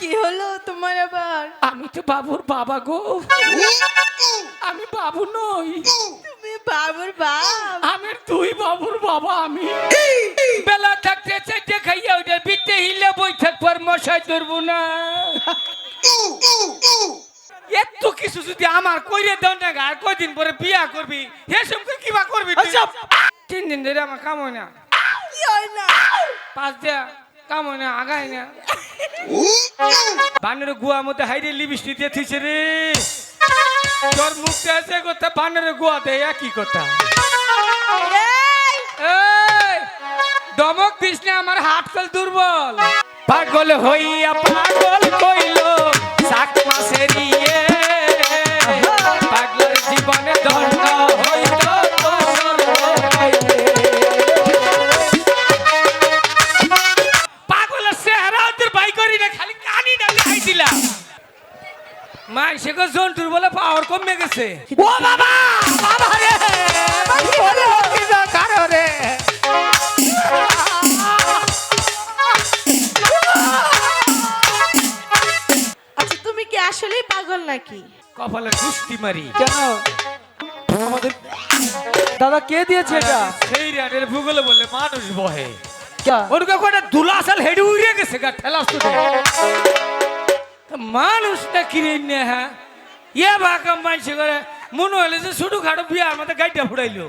কি হলো তোমার আবার? আমি তো বাবুর বাবা গো। আমি বাবু নই। তুমি বাবুর বাপ। আমি তুই বাবুর বাবা আমি। বেলা থাকতে চাইতে খাইয়া ওইটা বিটে হিলে বই থাকবার মশাই ধরবো না। এত কিছু যদি আমার কইরে দাও না আর কয়দিন পরে বিয়া করবি? হে সঙ্গে কিবা করবি তিন দিন ধরে আমার কাম না। হয় না? পাঁচ দেয়া। কাম হয় না। আগাই না বানের গুয়া মধ্যে হাইরে লিপস্টিক দিয়ে থিছে রে। তোর মুখটা আছে কথা বানের গুয়া দেয় একই কথা। এই, এই, দমক দিস না আমার হাত ফেল দুর্বল। পাগল হইয়া পাগল কইল সাত মাসের ইয়ে গেছে ও বাবা বাবা রে বলে কি রে আচ্ছা তুমি কি আসলেই পাগল নাকি? কপালে গুষ্টি মারি। কেন? আমাদের দাদা কে দিয়েছে এটা? সেই রানের ভূগোলে বললে মানুষ বহে। ওরকে কটা দুলাসাল হেডে উড়ে গেছে গা ঠেলাস তো মানুষটা কিনে নে হ্যাঁ ইয়ে বাকাম মানছে করে মনে হলে যে ছোট খাটো বিয়ার মধ্যে গাইটা ফুড়াইলো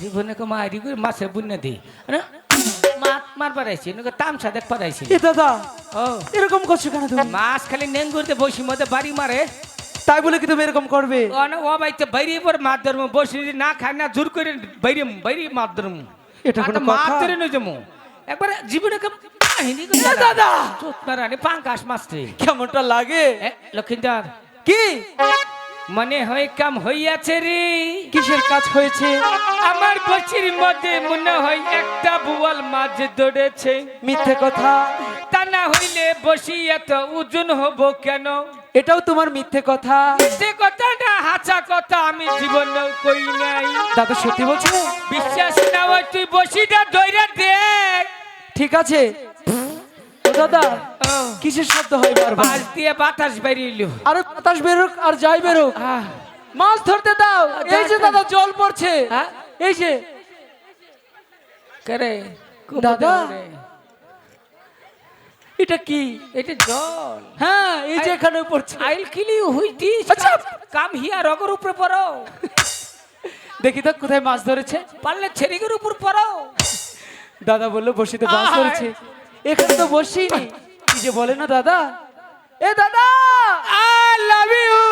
জীবনে কো মারি করে মাছে বুনে দি। মাত মার পারাইছি নকে তামসা দেখ পারাইছি এ দাদা ও এরকম করছ কেন তুমি? মাছ খালি নেঙ্গুরতে বসি মধ্যে বাড়ি মারে তাই বলে কি তুমি এরকম করবে? ও বাইতে বাইরে পর মাছ বসি না খাই না জোর করে বাইরে বাইরে মাছ এটা কোনো মাছ কথা? ধরে নই জমু একবার জীবনে দাদা! পাঙ্কাশ কেমনটা লাগে? কি? মনে হয় কাম হইয়াছে রে। কিসের কাজ হয়েছে? আমার বসির মধ্যে মনে হয় একটা বুয়াল মাছ ধরেছে মিথ্যে কথা। তা না হইলে বসি এত ওজন হব কেন? এটাও তোমার মিথ্যে কথা? সে কথা না হাসা কথা আমি জীবন কই নাই। দাদা সত্যি বলছো? বিশ্বাস না হয় তুই বসিটা দইরা দেখ। ঠিক আছে। ও দাদা কিসের শব্দ হয় বারবার? বাস দিয়ে বাতাস বেরিয়েল আরে বাতাস বেরোক আর যাই বেরোক। মাছ ধরতে দাও। এই যে দাদা জল পড়ছে। হ্যাঁ? এই যে। করে দাদা। এটা কি? এটা জল। হ্যাঁ এই যে এখানে পড়ছে। আইল কিলি হইতি আচ্ছা। কাম হিয়া রগর উপরে পড়ো। দেখি তো কোথায় মাছ ধরেছে? পারলে ছেড়িগের উপর পড়ো। দাদা বলল বসিতে মাছ। ধরেছে। এখানে তো বসি নি কি যে বলে না দাদা? এ দাদা! আই লাভ ইউ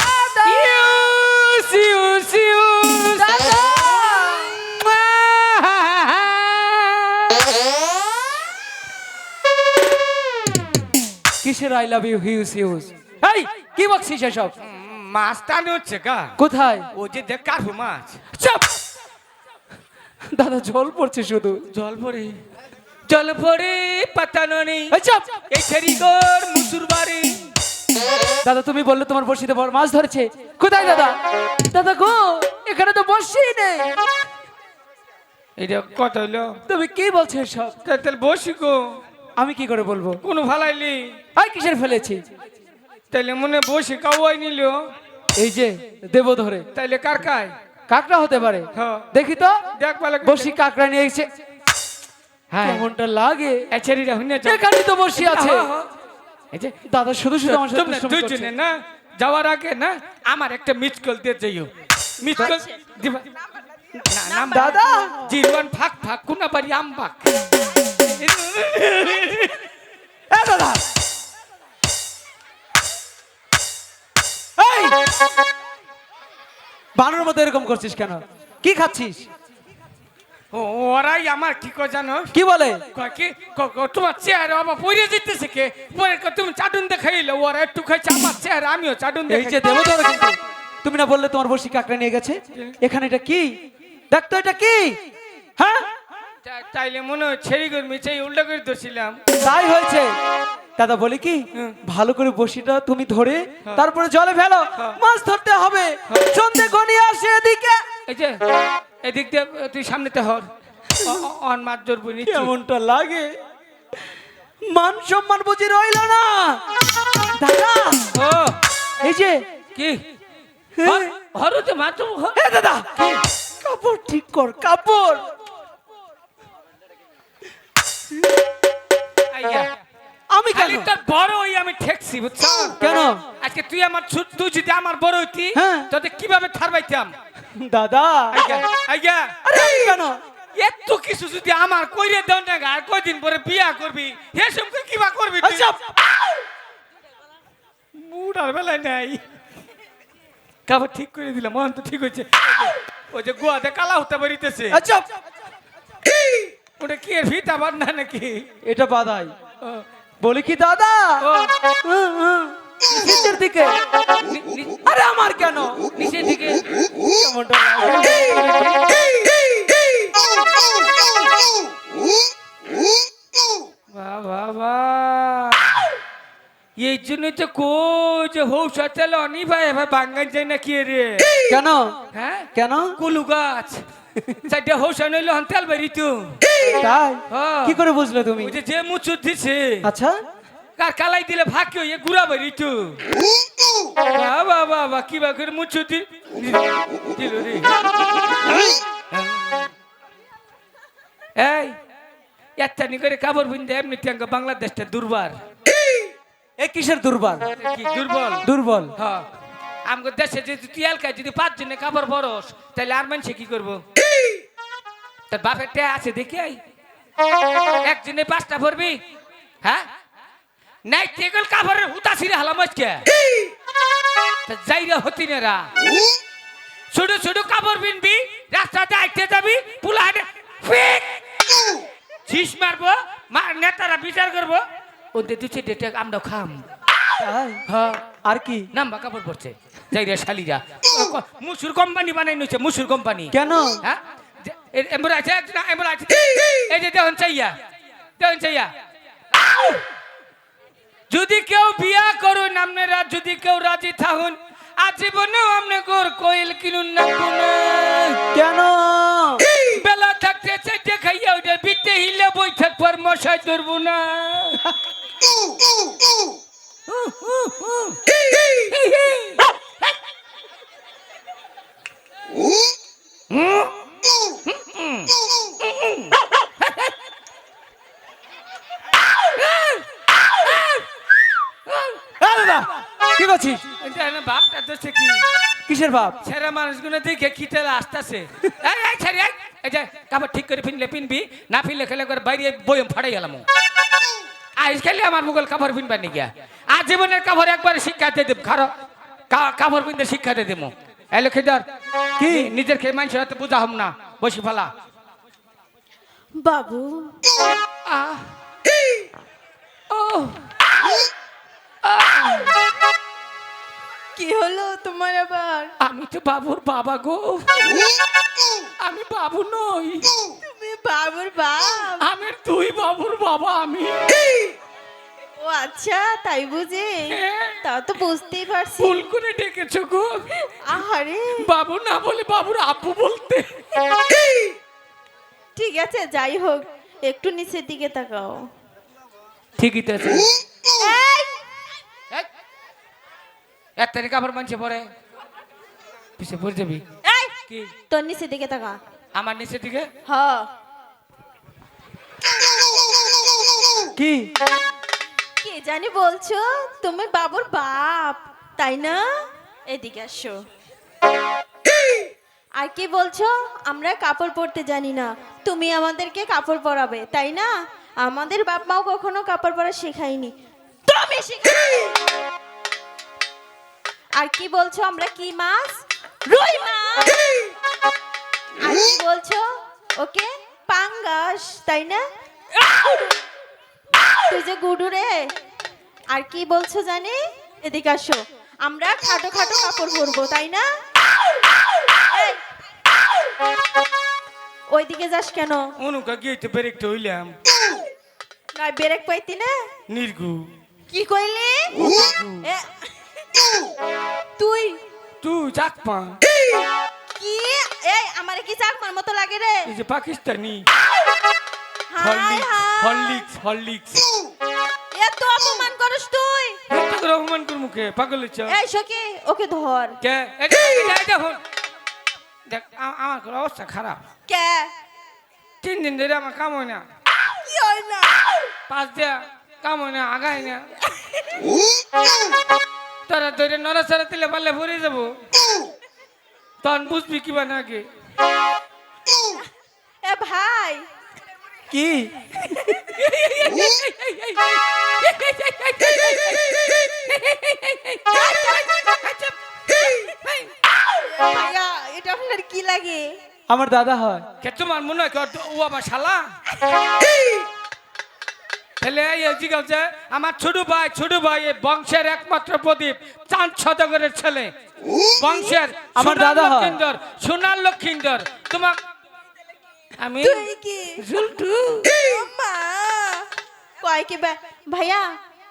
দাদা! ইউস ইউস ইউস কিসের I love you huge huge এই কি বকছিস এসব? মাছ টানে হচ্ছে গা। কোথায়? ও যে দেখ কাঠু মাছ? চাপ! দাদা জল পড়ছে শুধু। জল পড়ে। জল পড়ে পাতানো নেই চাপ! এই ছেড়িগর মুসুর বাড়ি। দাদা তুমি বললে তোমার বড়শিতে বড় মাছ ধরেছে। কোথায় দাদা? দাদা গো এখানে তো বসি নেই। এটা কত হইল। তুমি কি বলছো সব তাহলে বসি গো। আমি কি করে বলব? কোনো ফালাইলি আর কিসের ফেলেছি? তাইলে মনে বসে কাওয়াই নিল। এই যে দেব ধরে তাইলে কার কায় কাকড়া হতে পারে। হ্যাঁ। দেখি তো। দেখ পালে বসি কাকড়া নিয়ে এসে। হ্যাঁ। কেমনটা লাগে? এখানে তো বসি আছে। হ্যাঁ, হ্যাঁ। এই যে দাদা শুধু শুধু আমার সাথে। না যাওয়ার আগে না আমার একটা মিস কল দিয়ে যাইও। মিস কল দিবা। না নাম দাদা! জিরওয়ান ফাক ফাক কুনা বাড়ি আমবাক এ দাদা! এই! বানর মতো এরকম করছিস কেন? কি খাচ্ছিস? ওরাই আমার কি কয় জানো? কি বলে? কি? তোমার চেহারা বাবা পড়ে যেতেছে কে? পরে তুমি চাটুন দেখাইলে ওরা একটু খাইছে আমার চেহারা আমিও চাটুন এই যে দেখাই। দেব ধরে কিন্তু তুমি না বললে তোমার বসি কাকড়া নিয়ে গেছে? এখানে এটা কি? দেখ তো এটা কি? হ্যাঁ? তাইলে মনে হয় ছেড়ি করে মিছাই উল্টা করে ধরছিলাম। তাই হয়েছে। দাদা বলি কি ভালো করে বসিটা তুমি ধরে তারপরে জলে ফেলো মাছ ধরতে হবে। সন্ধে ঘনিয়ে আসে এদিকে। এই যে এদিক দিয়ে তুই সামনেতে হর। অন মাছ ধরবো। কেমনটা লাগে। মান সম্মান বুঝি রইল না। দাদা ও। এই যে কি? হর- হরতে মাছ। এ দাদা কাপড় ঠিক কর কাপড়। আমি কেন বড় হই আমি ঠেকছি বুঝছ? কেন? আজকে তুই আমার ছোট তুই যদি আমার বড় হইতি হ্যাঁ। তোতে কীভাবে থারবাইতাম দাদা। আইয়া আইয়া আরে কেন? এত কিছু যদি আমার কইরে দেন না আর কয়দিন পরে বিয়া করবি? হে কিবা করবি আচ্ছা। মুডার বেলায় নাই। কাবার ঠিক করে দিলাম মন তো ঠিক হয়েছে। ওই যে গোয়াতে কালা হতে বেরিতেছে। আচ্ছা। ওটা কি ভিত আবার না নাকি? এটা বাদাই। বলি কি দাদা। নিচের দিকে আরে আমার কেন নিচের দিকে বাবা বাহ বাহ বাহ এই জন্য তো কো যে হৌসা তেল অনি ভাই এবার বাঙ্গান যায় না কি রে কেন? হ্যাঁ? কেন? কুলু গাছ। চারটে হৌসা নইলে হন তেল বেরি তো তাই? হ্যাঁ। কি করে বুঝলে তুমি? যে যে মুচুর দিছে। আচ্ছা। কার কালাই দিলে ভাগ্য ইয়ে গুড়া বেরি তো? বাবা বাবা কি বা করে মুচু দি দিল রে। এই এত্তানি করে কাপড় বিন্দে এমনি ট্যাঙ্গ বাংলাদেশটা দুর্বার। এ কিসের দুর্বল? কি দুর্বল? দুর্বল। হ্যাঁ আমগো দেশে যদি তুই এলকায় যদি পাঁচ জনে কাপড় বরস তাহলে আর মানুষে কি করব? তোর বাপের টে আছে দেখি আই। একজনে পাঁচটা ভরবি। হ্যাঁ? নাই তেগল কাপড়ের হুতা ছিঁড়ে হালাম আজকে। যাইরা হতি নেরা ছোট ছোট কাপড় বিনবি রাস্তাতে আইতে যাবি পুলা হাটে ঝিস মারবো নেতারা বিচার করব। ওদের দুচে ডেটে আমরা খাম। হ্যাঁ। আর কি? নাম্বা কাপড় পড়ছে যাই রে শালিরা মুসুর কোম্পানি বানাই নিচ্ছে মুসুর কোম্পানি। কেন? হ্যাঁ? এমরা আছে না এমরা আছে? এই যে দেখুন চাইয়া দেখুন চাইয়া। যদি কেউ বিয়া করুন আপনারা যদি কেউ রাজি থাকুন আজীবনেও আপনি গোর কোয়েল কিনুন না কোনো। কেন? বেলা থাকতে চাইতে খাইয়া ওইটা বিতে হিলে বই থাকবার মশাই ধরবো না কি করছিস এটা না বাপটা তো সে কি কিসের বাপ ছেড়া মানুষগুলো দেখে খিটেলে আসতেছে? এই এই ছেড়ে এই এই যে কাপড় ঠিক করে পিনলে পিনবি না পিনলে খেলে করে বাইরে বয়ম ফাড়াই গেলাম আজ খেলে আমার মুগল কাপড় পিনবার নি গিয়া আর জীবনের কাপড় একবার শিক্ষা দিয়ে দেব খারো কা- কাপড় পিনতে শিক্ষা দিয়ে দেবো। এলো খেদার কি নিজের খেয়ে মানুষের হাতে বোঝা হম না বসি ফেলা। বাবু। আহ ও কি হলো তোমার আবার? আমি তো বাবুর বাবা গো। আমি বাবু নই। তুমি বাবুর বাপ। আমি তুই বাবুর বাবা আমি। ও আচ্ছা তাই বুঝি। হ্যাঁ। তা তো বুঝতেই পারছি। ভুল করে ডেকেছো গো। আহারে। বাবু না বলে বাবুর আব্বু বলতে। ঠিক আছে যাই হোক একটু নিচের দিকে তাকাও। ঠিকই তো আছে। কাপড় মানছে পরে পিছে পড়ে যাবি। এই, কি? তোর দিকে তাকা। আমার দিকে? হ। কি? কি জানি বলছো তুমি বাবুর বাপ তাই না? এদিকে আসো। আর কি বলছো আমরা কাপড় পরতে জানি না। তুমি আমাদেরকে কাপড় পরাবে তাই না? আমাদের বাপ মাও কখনো কাপড় পরা শেখায়নি। তুমি শেখাবে আর কি বলছো আমরা কি মাছ? রুই মাছ! আর কি বলছো? ওকে? পাঙ্গাস তাই না? তুই যে গুডু রে! আর কি বলছো জানি? এদিকে আসো। আমরা খাটো খাটো কাপড় পরবো তাই না? ওইদিকে যাস কেন? অনুকা গিয়ে তো বেরেকটা হইলাম। নয় বেরেক পাইতি না? নির্গু। কি কইলি? তুই? তুই চাক পা কি? এই আমার কি চাকমার মতো লাগে রে? এই যে পাকিস্তানি। Horlicks Horlicks Horlicks. এত অপমান করিস তুই? এত রহমান তোর মুখে পাগল হচ্ছে এই সখি ওকে ধর। কে? এটা এটা দেখ আমার অবস্থা খারাপ। কে? তিন দিন ধরে আমার কাম হয় না। কি হয় না? পাঁচ দিয়া কাম হয় না আগাই না। তারা ধরে নড়াচড়া দিলে পারলে ভরে যাব। তখন বুঝবি কিবা নাকি এ ভাই। কি? এটা আপনার কি লাগে? আমার দাদা হয়। কে তোমার মনে হয় কি ও আমার শালা? তাহলে এই জিজ্ঞাসা আমার ছোট ভাই ছোট ভাই এই বংশের একমাত্র প্রদীপ চাঁদ শতকরের ছেলে। বংশের আমার দাদা হয়। লক্ষিন্দর সোনার লক্ষিন্দর। তোমার আমি তুই কি? জুলটু। মা কয় কি ভাইয়া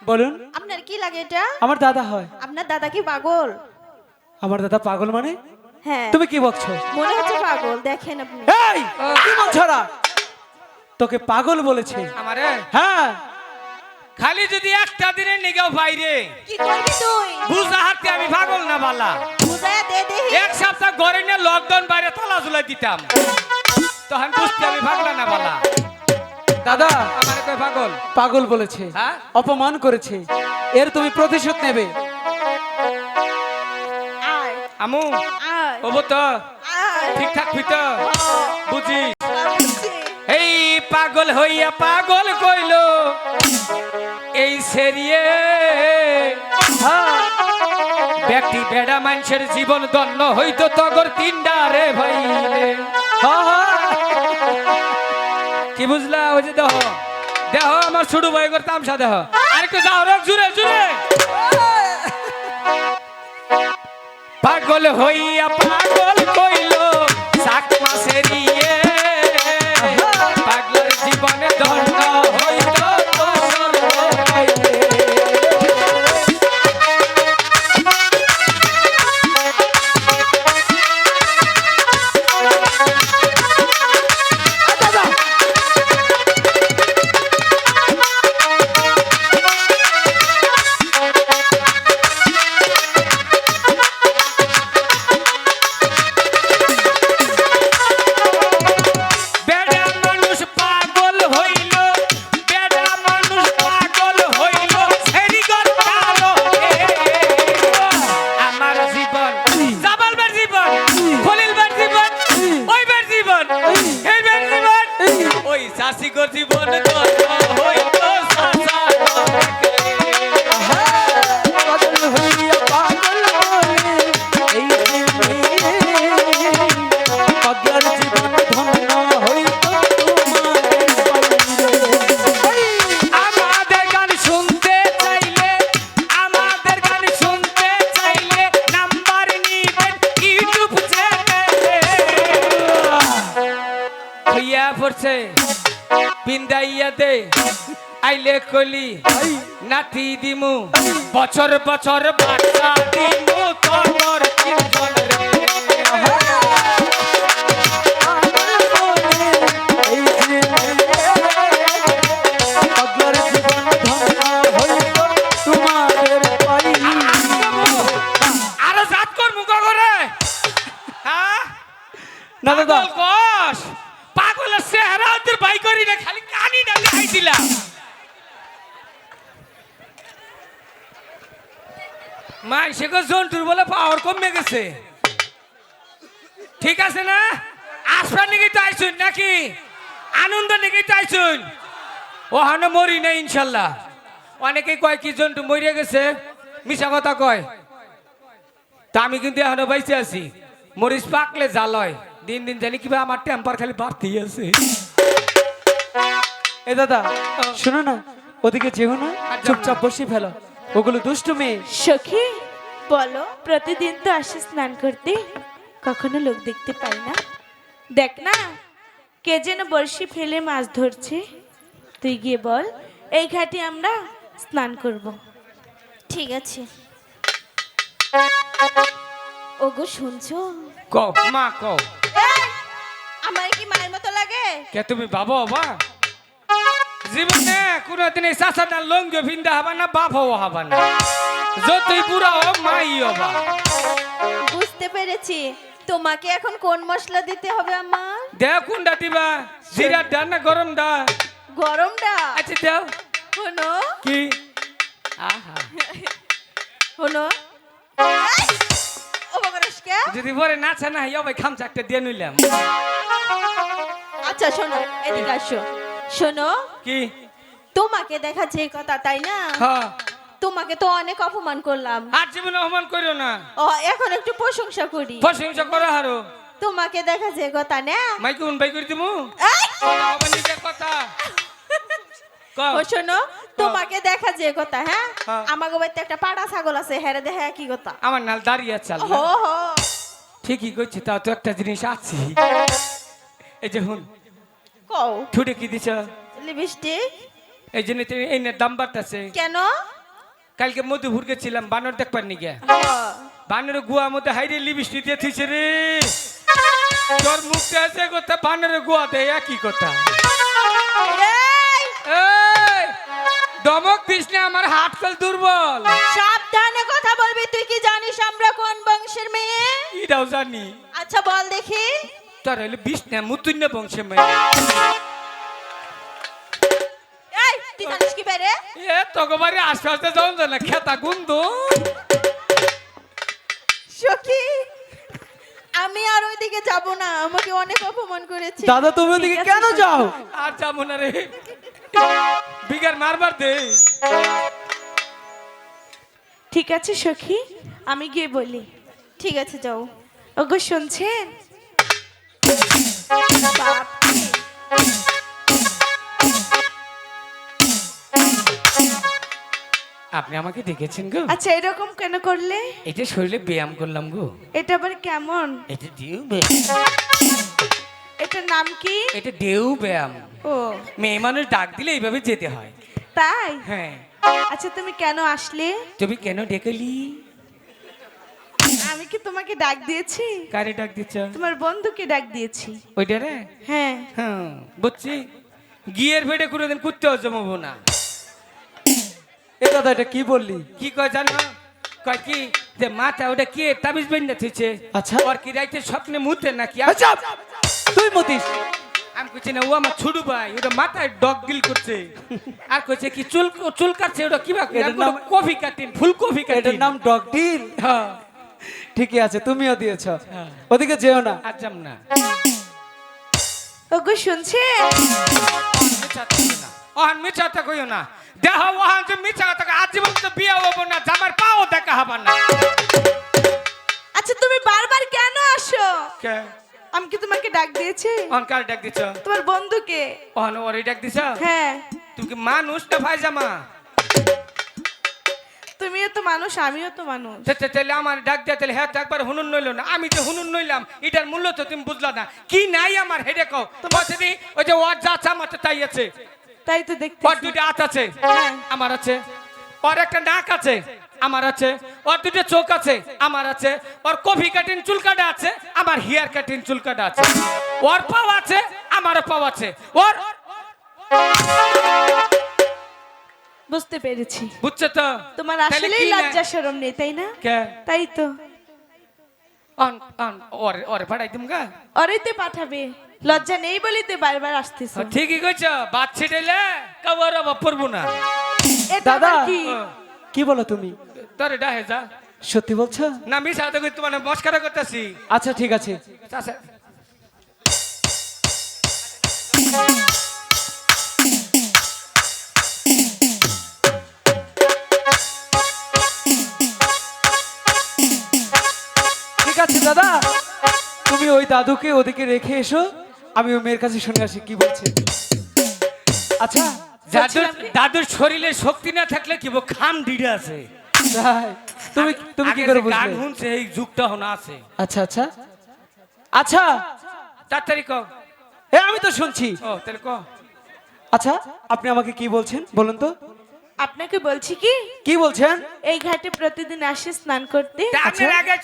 বলুন। আপনার কি লাগে এটা? আমার দাদা হয়। আপনার দাদা কি পাগল? আমার দাদা পাগল মানে? হ্যাঁ। তুমি কি বকছো? মনে হচ্ছে পাগল দেখেন আপনি। এই! কি বলছো না? তোকে পাগল বলেছে। আমারে? হ্যাঁ। খালি যদি একটা দিনের নিগাও বাইরে কি করবি তুই? বুঝা হাতে আমি পাগল না বালা। বুঝায়া দে দে এক সপ্তাহ ঘরে নিয়ে লকডাউন বাইরে তালা ঝুলাই দিতাম। তখন বুঝতে আমি পাগলা না বালা। দাদা আমার কই পাগল? পাগল বলেছে হ্যাঁ? অপমান করেছে এর তুমি প্রতিশোধ নেবে। আমু আয়। ওবো তো ঠিকঠাক ফিত বুঝি। পাগল হইয়া পাগল কইল, এই সেরিয়ে ব্যক্তি বেড়া মানুষের জীবন দন্ন হইতো তগর তিনডা রে হ্যাঁ। কি বুঝলা ওই যে দেহ? দেহ আমার ছোট ভাই করে তামসা দেহ। আর একটু যাও রক জুড়ে জুড়ে। পাগল হইয়া পাগল কইল, সাত মাসের পড়ছে। বিন্দাইয়া দে আইলে কলি নাতি দিমু বছর বছর বাচ্চা দিমু তোর। সেগো জন্তুর বলে পাওয়ার কমে গেছে। ঠিক আছে না? আসবার নাকি তো আইসুন নাকি? আনন্দ নাকি তো আইসুন। ও হানো মরি না ইনশাল্লাহ। অনেকেই কয় কি জন্টু মরিয়া গেছে? মিশা কথা কয়। তা আমি কিন্তু এখনও বাইসে আছি। মরিচ পাকলে জ্বালয় দিন দিন জানি কিবা আমার টেম্পার খালি বাড়তেই আছে। এ দাদা শোনো না ওদিকে যেও না চুপচাপ বসে ফেলো। ওগুলো দুষ্টু মেয়ে। সখী বলো প্রতিদিন তো আসে স্নান করতে? কখনো লোক দেখতে পাই না। দেখ না কে যেন বড়শি ফেলে মাছ ধরছে। তুই গিয়ে বল এই ঘাটে আমরা স্নান করব। ঠিক আছে। ওগো শুনছো? ক মা ক এই, আমার কি মায়ের মতো লাগে? কে তুমি বাবা হবা জীবনে কোনোদিন এই চাষাটা লঙ্গ ভিন্দা হবা না বাপ হবা না। যতই বুড়া হো মাই হবা বুঝতে পেরেছি। তোমাকে এখন কোন মশলা দিতে হবে আমার দেও কোনটা দিবা জিরা ডাল না গরম দা গরমটা আচ্ছা দেও। হনো? কি? আহা। বাবারসকে যদি পরে নাচা না হয় ভাই খামচা একটা দিয়ে নিলাম। আচ্ছা শোনো এদিকে আসো। শোনো কি? তোমাকে দেখা যে কথা তাই না? হ্যাঁ। তোমাকে তো অনেক অপমান করলাম। আর জীবনে অপমান করিও না। ও এখন একটু প্রশংসা করি। প্রশংসা করো হারো। তোমাকে দেখা যে কথা না? মাইকে উন বাই করে দিমু! কথা ও শোনো তোমাকে দেখা যে কথা হ্যাঁ? হ্যাঁ। আমাকে বাড়িতে একটা পাড়া ছাগল আছে হেরে দেখা কি কথা। আমার নাল দাঁড়িয়ে চাল হো হো। ঠিকই করছি তাও তো একটা জিনিস আছে। এই যে হুন। কও। ঠুটে কি দিছ? লিপস্টিক? এই জন্য এই নে দাম বাড়তেছে। কেন? কালকে মধুপুর গেছিলাম বানর দেখবার নি গে হ্যাঁ। বানরের গুয়া মধ্যে হাইরে লিপস্টিক দিয়ে থিছে রে। তোর মুখতে আছে কথা বানরের গুয়া দেয় একই কথা। দমক দিস না আমার হাত ফেল দুর্বল। সাবধানে কথা বলবি তুই কি জানিস আমরা কোন বংশের মেয়ে? এটাও জানি। আচ্ছা বল দেখি। তোর হইলে বিষ না মুতুন্য বংশের মেয়ে। তুই জানিস কি বেরে এ তোকে বাড়ি আস্তে আস্তে যাও না খেতা গুন্দু। সখী আমি আর ওইদিকে যাব না আমাকে অনেক অপমান করেছে। দাদা তুমি ওদিকে ঠিক আছে, কেন যাও? আর যাব না রে। বিগার মারবার দে। ঠিক আছে সখী আমি গিয়ে বলি। ঠিক আছে যাও। ওগো শুনছেন? আপনি আমাকে দেখেছেন গো। আচ্ছা এরকম কেন করলে? এটা শরীরে ব্যায়াম করলাম গো। এটা আবার কেমন? এটা ঢেউ ব্যায়াম। এটার নাম কি? এটা ঢেউ ব্যায়াম। ও। মেয়ে মানুষ ডাক দিলে এইভাবে যেতে হয়। তাই? হ্যাঁ। আচ্ছা তুমি কেন আসলে? তুমি কেন ডেকেলি? আমি কি তোমাকে ডাক দিয়েছি? কারে ডাক দিচ্ছ? তোমার বন্ধুকে ডাক দিয়েছি। ওইটা রে হ্যাঁ। হ্যাঁ বুঝছি। গিয়ের ভেড়ে কোনোদিন কুত্তেও জমাবো না। এ দাদা এটা কি বললি? কি কয় জানো? কয় কি? যে মাথা ওটা কে? তাবিজ বেন্দা থুইছে। আচ্ছা। ওর কি রাইতে স্বপ্নে মুতে নাকি? আচ্ছা তুই মতিস। আমি কইছি না ও আমার ছোট ভাই ওটা মাথায় ডগ গিল করছে। আর কইছে কি চুল চুল কাটছে ওটা কিবা এটার নাম- কফি কাটিন ফুল কফি এটার নাম ডগ ডিল? হ্যাঁ। ঠিকই আছে তুমিও দিয়েছ। হ্যাঁ। ওদিকে যেও না। আর যাম না। ওগো মিছাতে কইও না। দেহ ওহান যে মিছা কথা আজীবন তো বিয়ে হব না জামার পাও দেখা হবার না। আচ্ছা তুমি বারবার কেন আসো? কে? আমি কি তোমাকে ডাক দিয়েছি? ডাক দিছ? তোমার বন্ধুকে। ওহান ওরে ডাক দিছ? হ্যাঁ। তুমি কি মানুষ না ভাই জামা তুমিও তো মানুষ আমিও তো মানুষ। তাহলে আমার ডাক দিয়ে তাহলে হ্যাঁ একবার হুনুন নইল না। আমি যে হুনুন নইলাম এটার মূল্য তো তুমি বুঝলা না। কি নাই আমার হেডে কও। তোমার ওই যে চামা তো তাই আছে। তাই তো দেখতে ওর দুটো হাত আছে। আমার আছে। ওর একটা নাক আছে আমার আছে। ওর দুটো চোখ আছে আমার আছে। ওর কফি কাটিং চুল কাটা আছে আমার হেয়ার কাটিং চুল কাটা আছে। ওর পাও আছে আমারও পাও আছে। ওর বুঝতে পেরেছি। বুঝছ তো? তোমার আসলেই লজ্জা শরম নেই তাই না? কে? তাই তো। অন অন ওর ওর ভাড়াই দিম গা অরেতে পাঠাবে। লজ্জা নেই বলেই তো বারবার আসতেছ। ঠিকই কইছ বাদ ছিটাইলে কবর অভাব পড়ব না। দাদা কি? কি বলো তুমি? তোরে ডাহে যা। সত্যি বলছো? না মিশা তো তোমার মস্কারা করতেছি। আচ্ছা ঠিক আছে। চাচা ঠিক আছে দাদা। তুমি ওই দাদুকে ওদিকে রেখে এসো। আমি ওই মেয়ের কাছে শুনে আসি কি বলছে? আচ্ছা দাদুর দাদুর শরীরে শক্তি না থাকলে কি বল, খাম ডিড়ে আছে। তাই তুমি তুমি কি করে যে গান শুনছে এই যুগটা হন আছে। আচ্ছা আচ্ছা। আচ্ছা। তাড়াতাড়ি কও। এ আমি তো শুনছি। ও তাহলে কও। আচ্ছা আপনি আমাকে কি বলছেন বলুন তো? আপনাকে বলছি কি? কি বলছেন? এই ঘাটে প্রতিদিন আসে স্নান করতে। আপনার আগে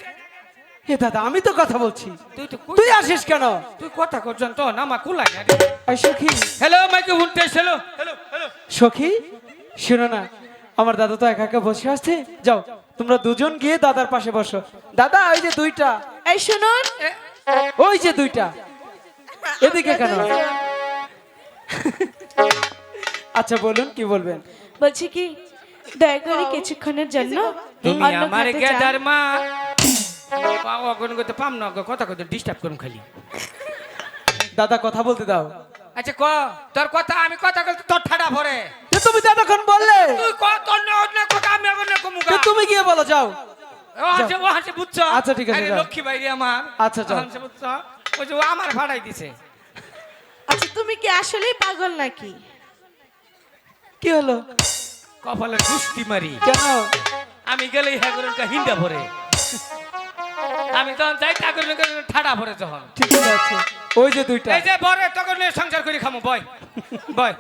এ দাদা আমি তো কথা বলছি। তুই তো তুই আসিস কেন? তুই কথা করছেন তো না মা কুলাই না রে। সখী। হ্যালো মাইকে শুনতে হ্যালো হ্যালো হ্যালো। সখী শোনো না আমার দাদা তো একা একা বসে আছে। যাও তোমরা দুজন গিয়ে দাদার পাশে বসো। দাদা ওই যে দুইটা। এই শুনুন। ওই যে দুইটা। এদিকে কেন? আচ্ছা বলুন কি বলবেন? বলছি কি দয়া করে কিছুক্ষণের জন্য তুমি আমার গেদার মা। করতে পাম না কথা ডিস্টার্ব করুম খালি। দাদা কথা বলতে দাও। আচ্ছা ক? তোর কথা আমি কথা কইতে তোর ঠাডা ভরে। তুমি দাদাক্ষণ বললে। তুই ক তোর না অন্য কথা আমি এখন তুমি গিয়ে বলো যাও। ও ও হাসে বুঝছ? আচ্ছা, ঠিক আছে। লক্ষ্মী বাইরে আমার। আচ্ছা, ওই যে আমার ভাড়াই দিছে। আচ্ছা তুমি কি আসলেই পাগল নাকি? কি হলো? কপালে গুষ্টি মারি। কেন? আমি গেলেই হ্যাঁ হিন্দা ভরে। আমি তখন যাই তা করে ঠাডা ভরে যখন। ঠিক আছে। ওই যে দুইটা। এই যে বরে তখন নিয়ে সংসার করে খামো বয়। বয়।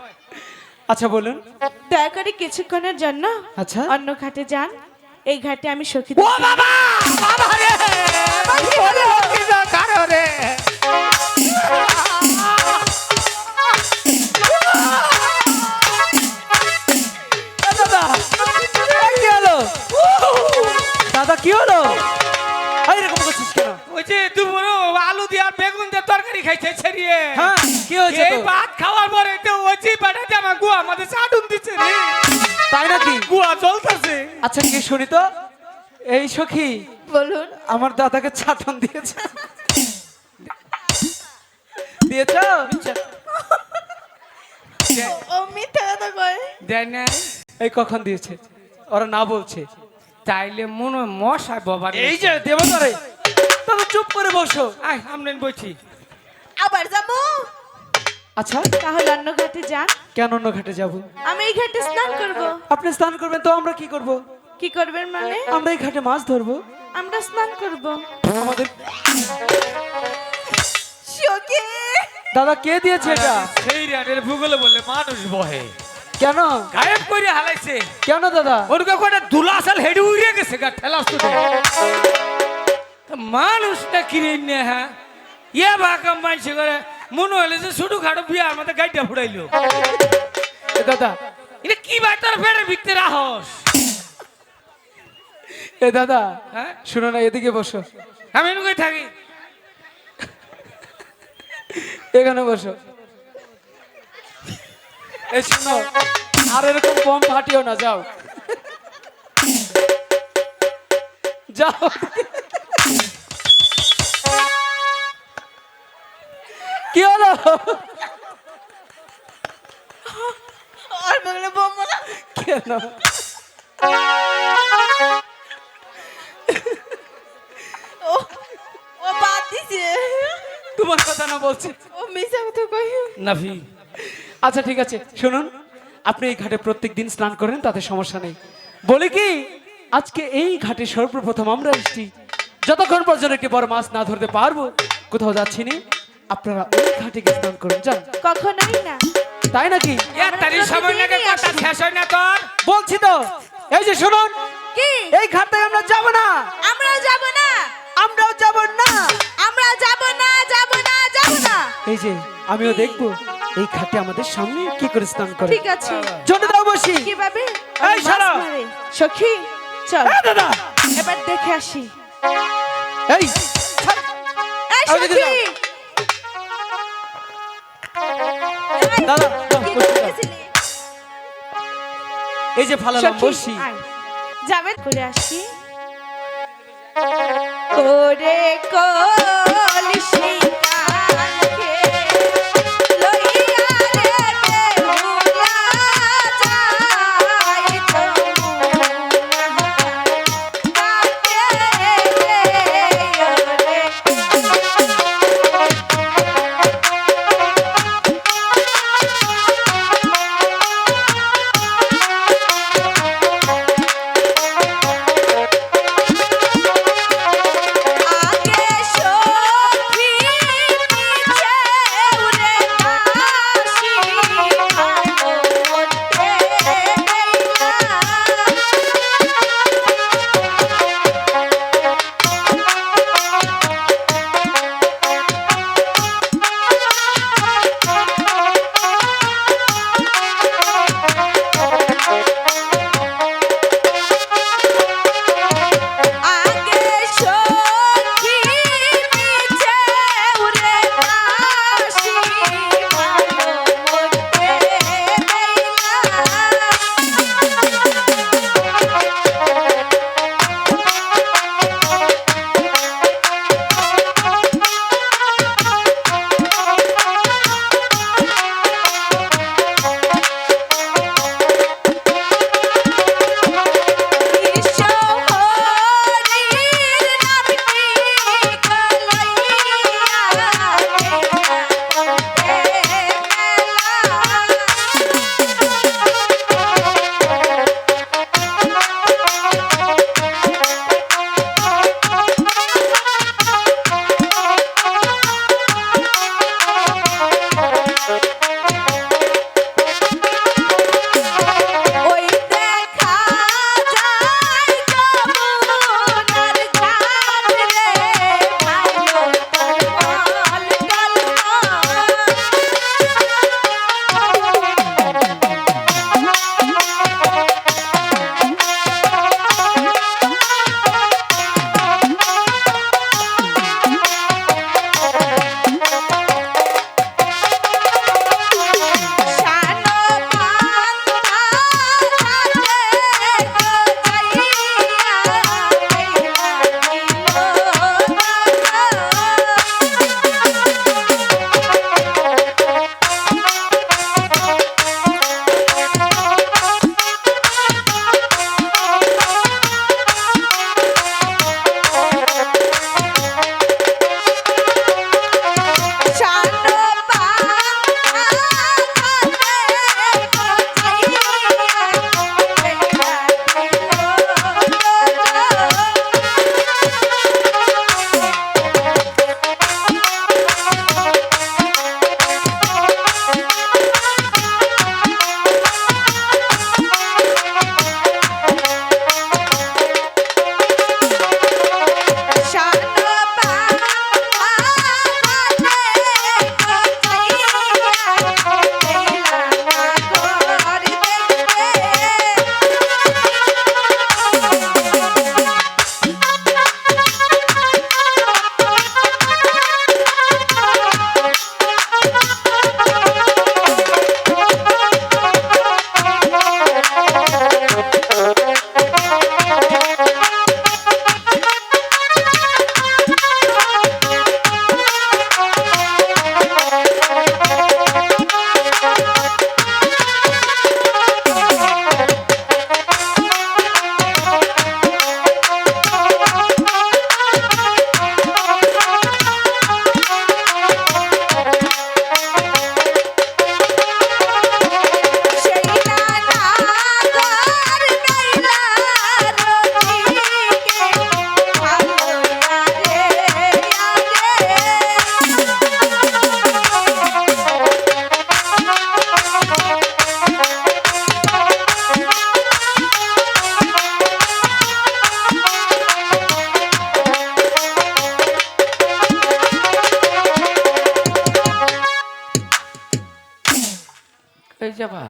আচ্ছা বলুন। দয়া করে কিছুক্ষণের জন্য আচ্ছা। অন্য ঘাটে যান। এই ঘাটে আমি সখী ও বাবা! বাবা রে! কারে রে? দাদা কি হলো? যে দুপুরে আলু দিয়ে আর বেগুন দিয়ে তরকারি খাইছে ছেড়িয়ে। হ্যাঁ কি হয়েছে এই ভাত খাওয়ার পরে তো ওই যে পাঠাতে আমার গুয়া আমাদের চাটুন দিচ্ছে রে। তাই নাকি? গুয়া জ্বলতেছে আচ্ছা কি শুনি তো? এই সখী বলুন। আমার দাদাকে ছাটন দিয়েছে। দিয়েছ? ও মিথ্যা কথা কয়। দেয় না এই কখন দিয়েছে? ওরা না বলছে। তাইলে মনে মশাই বাবা এই যে দেবতারে তবে চুপ করে বসো। আয় আমরা বলছি আবার যাব? আচ্ছা। তাহলে অন্য ঘাটে যান। কেন অন্য ঘাটে যাব? আমি এই ঘাটে স্নান করব। আপনি স্নান করবেন তো আমরা কি করব? কি করবেন মানে? আমরা এই ঘাটে মাছ ধরবো। আমরা স্নান করব। আমাদের সখী! দাদা কে দিয়েছে এটা? সেই রানের ভূগোলে বললে মানুষ বহে। কেন? গায়েব করে হালাইছে। কেন দাদা? ওরকে কোটা দুলাসাল হেডে উড়ে গেছে গা ঠেলা মানুষটা কিনে নে হ্যাঁ? ইয়ে বাকাম মানছে করে মনে হলে যে ছোট খাটো বিয়ার মধ্যে গাড়িটা ফুড়াইলো। এ দাদা। এটা কি ভাই তোর পেটের ভিতরে রাহস এ দাদা হ্যাঁ? শুনো না এদিকে বসো। আমি এনুকই থাকি? এখানে বসো। এই শোনো আর এরকম বম ফাটিও না যাও। যাও। কি হলো? আর বলে বোমা না। কেন? ও ও বাদ দিছে। তোমার কথা না বলছি। ও মিছা কথা কই। নাফি আচ্ছা ঠিক আছে শুনুন। আপনি এই ঘাটে প্রত্যেক দিন স্নান করেন তাতে সমস্যা নেই। বলি কি আজকে এই ঘাটে সর্বপ্রথম আমরা এসেছি। যতক্ষণ পর্যন্ত একটি বড় মাছ না ধরতে পারব কোথাও যাচ্ছি নি। আপনারা ওই ঘাটে গিয়ে স্নান করুন যান কখনোই না। তাই নাকি? তারি সময় লাগে কথা শেষ হয় না তোর বলছি তো এই যে শুনুন কি? এই ঘাটে আমরা যাব না। আমরা যাব না। আমরাও যাব না। আমরা যাব না যাব না যাব না। এই যে আমিও দেখব এই ঘাটে আমাদের সামনে কি করে স্নান করে? ঠিক আছে। জন্য দাও বসি। কীভাবে? এই সারা। সখী চল। এই দাদা। এবার দেখে আসি। এই। এই সখী। দাদা? এই যে ফালালাম বসি। যাবে? করে আসি। ওরে কলসি